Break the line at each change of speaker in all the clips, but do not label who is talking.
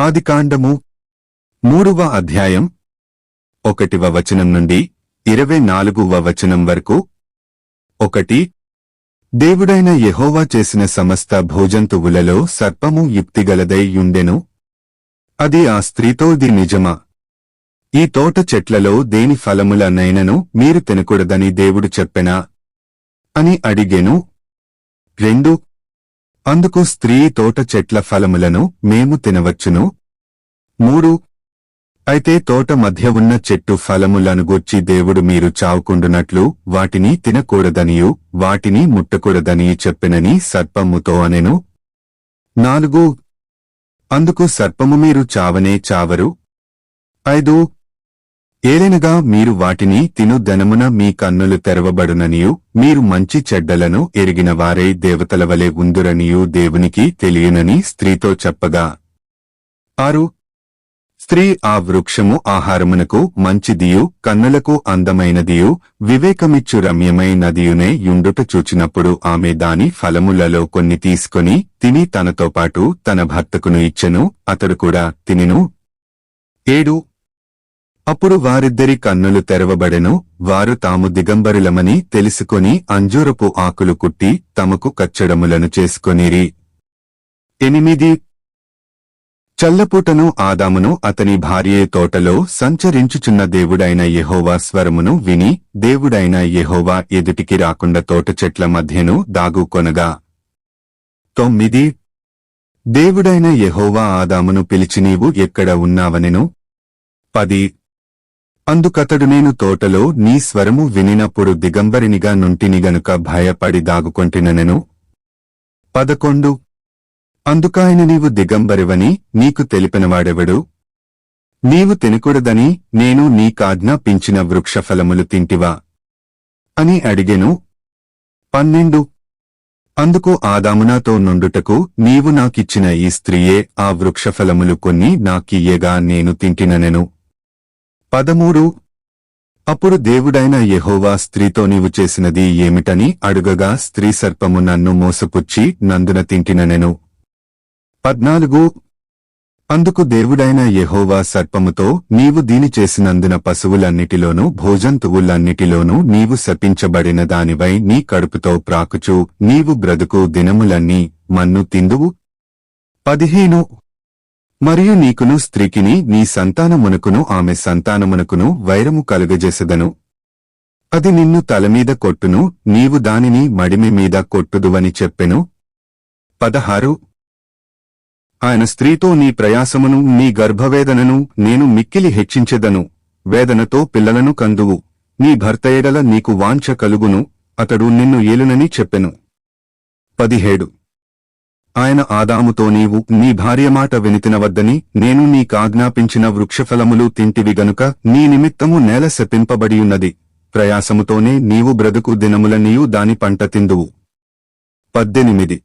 ఆదికాండము మూడవ అధ్యాయం ఒకటివ వచనం నుండి ఇరవై నాలుగువ వచనం వరకు. ఒకటి దేవుడైన యహోవా చేసిన సమస్త భోజంతువులలో సర్పము యుక్తిగలదై యుండెను అది ఆ స్త్రీతోది నిజమా? ఈ తోట చెట్లలో దేని ఫలములనైనను మీరు తినకూడదని దేవుడు చెప్పెనా? అని అడిగెను. రెండు అందుకు స్త్రీ తోట చెట్ల ఫలములను మేము తినవచ్చును? మూడు. అయితే తోట మధ్య ఉన్న చెట్టు ఫలములను గూర్చి దేవుడు మీరు చావుకుండునట్లు వాటిని తినకూడదనియు వాటిని ముట్టకూడదని చెప్పినని సర్పముతో అనెను. నాలుగు. అందుకు సర్పము మీరు చావనే చావరు? ఐదు. ఏలెనగా మీరు వాటిని తిను ధనమున మీ కన్నులు తెరవబడుననియు మీరు మంచి చెడ్డలను ఎరిగిన వారై దేవతల వలె ఉందురనియు దేవునికి తెలియనని స్త్రీతో చెప్పగా. ఆరు. స్త్రీ ఆ వృక్షము ఆహారమునకు మంచిదియు కన్నులకు అందమైనదియు వివేకమిచ్చు రమ్యమైనదియునే యుండుట చూచినప్పుడు ఆమె దాని ఫలములలో కొన్ని తీసుకొని తిని తనతో పాటు తన భర్తకును ఇచ్చెను అతడు కూడా తినిను. ఏడు. అప్పుడు వారిద్దరి కన్నులు తెరవబడెను వారు తాము దిగంబరులమని తెలుసుకొని అంజూరపు ఆకులు కుట్టి తమకు కచ్చడములను చేసుకొనిరి. ఎనిమిది. చల్లపూటను ఆదామును అతని భార్యే తోటలో సంచరించుచున్న దేవుడైన యెహోవా స్వరమును విని దేవుడైన యెహోవా ఎదుటికి రాకుండా తోట చెట్ల మధ్యను దాగుకొనగా తొమ్మిది. దేవుడైన యెహోవా ఆదామును పిలిచి నీవు ఎక్కడ ఉన్నావనెను? పది. అందుకతడు నేను తోటలో నీ స్వరము వినినప్పుడు దిగంబరినిగా నుంటిని గనుక భయపడి దాగుకొంటిననెను? పదకొండు. అందుకాయన నీవు దిగంబరివని నీకు తెలిపినవాడెవడు? నీవు తినకూడదని నేను నీకాజ్ఞాపించిన వృక్షఫలములు తింటివా? అని అడిగెను. పన్నెండు. అందుకు ఆదామునాతో నుండుటకు నీవు నాకిచ్చిన ఈ స్త్రీయే ఆ వృక్షఫలములు కొన్ని నాకియ్యగా నేను తింటిననెను? పదమూడు. అప్పుడు దేవుడైన యెహోవా స్త్రీతో నీవు చేసినది ఏమిటని అడుగగా స్త్రీ సర్పము నన్ను మోసపుచ్చి నందున తింటిన నేను. పద్నాలుగు. అందుకు దేవుడైన యెహోవా సర్పముతో నీవు దీని చేసినందున పశువులన్నిటిలోనూ భోజంతువులన్నిటిలోనూ నీవు శపించబడిన దానివై నీ కడుపుతో ప్రాకుచు నీవు బ్రతుకు దినములన్నీ మన్ను తిందువు. పదిహేను. మరియు నీకును స్త్రీకిని నీ సంతానమునకును ఆమె సంతానమునకును వైరము కలుగజేసెదను. అది నిన్ను తలమీద కొట్టును నీవు దానిని మడిమి మీద కొట్టుదువని చెప్పెను. పదహారు. ఆయన స్త్రీతో నీ ప్రయాసమును నీ గర్భవేదనను నేను మిక్కిలి హెచ్చించెదను. వేదనతో పిల్లలను కందువు. నీ భర్త ఎడల నీకు వాంఛ కలుగును అతడు నిన్ను ఏలునని చెప్పెను. పదిహేడు. ఆయన ఆదాముతో నీవు నీ భార్య మాట వినితినవద్దని నేను నీకాజ్ఞాపించిన వృక్షఫలములు తింటివి గనుక నీ నిమిత్తము నేల శపింపబడియున్నది. ప్రయాసముతోనే నీవు బ్రతుకు దినములనియు దాని పంట తిందువు. పద్దెనిమిది.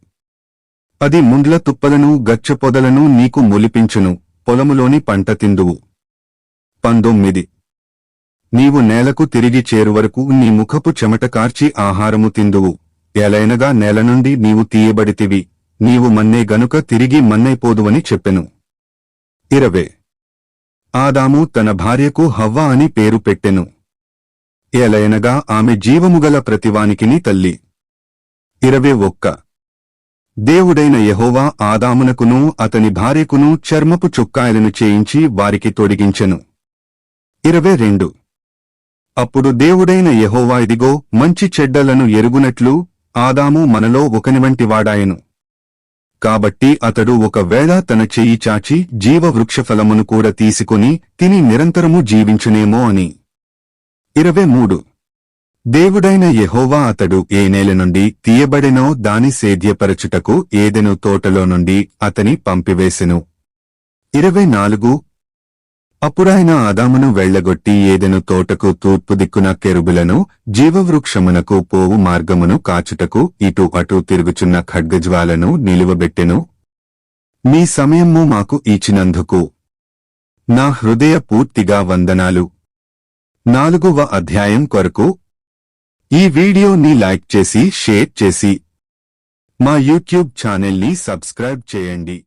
పది ముండ్ల తుప్పలను గచ్చపొదలను నీకు ములిపించును పొలములోని పంట తిందువు. పంతొమ్మిది. నీవు నేలకు తిరిగి చేరువరకు నీ ముఖపు చెమట కార్చి ఆహారము తిందువు. ఎలైనగా నేల నుండి నీవు తీయబడితివి. నీవు మన్నే గనుక తిరిగి మన్నైపోదువని చెప్పెను. ఇరవే. ఆదాము తన భార్యకు హవ్వ అని పేరు పెట్టెను. ఏలయనగా ఆమె జీవముగల ప్రతివానికిని తల్లి. ఇరవే ఒక్క. దేవుడైన యహోవా ఆదామునకును అతని భార్యకును చర్మపు చుక్కాయలను చేయించి వారికి తొడిగించెను. ఇరవై రెండు. అప్పుడు దేవుడైన యహోవా ఇదిగో మంచి చెడ్డలను ఎరుగునట్లు ఆదాము మనలో ఒకని వంటివాడాయను కాబట్టి అతడు ఒకవేళ తన చెయ్యి చాచి జీవవృక్షఫలమును కూడా తీసుకుని తిని నిరంతరము జీవించునేమో అని. ఇరవై మూడు. దేవుడైన యెహోవా అతడు ఏ నేల నుండి తీయబడినో దాని సేద్యపరచుటకు ఏదెను తోటలో నుండి అతని పంపివేసెను. ఇరవై నాలుగు. అప్పుడాయన ఆదామును వెళ్ళగొట్టి ఏదెను తోటకు తూర్పు దిక్కున కెరుబులను జీవవృక్షమునకు పోవు మార్గమును కాచుటకు ఇటు అటు తిరుగుచున్న ఖడ్గజ్వాలను నిలువబెట్టెను. మీ సమయము మాకు ఇచ్చినందుకు నా హృదయ పూర్తిగా వందనాలు. నాలుగవ అధ్యాయం కొరకు ఈ వీడియోని లైక్ చేసి షేర్ చేసి మా యూట్యూబ్ ఛానల్ని సబ్స్క్రైబ్ చేయండి.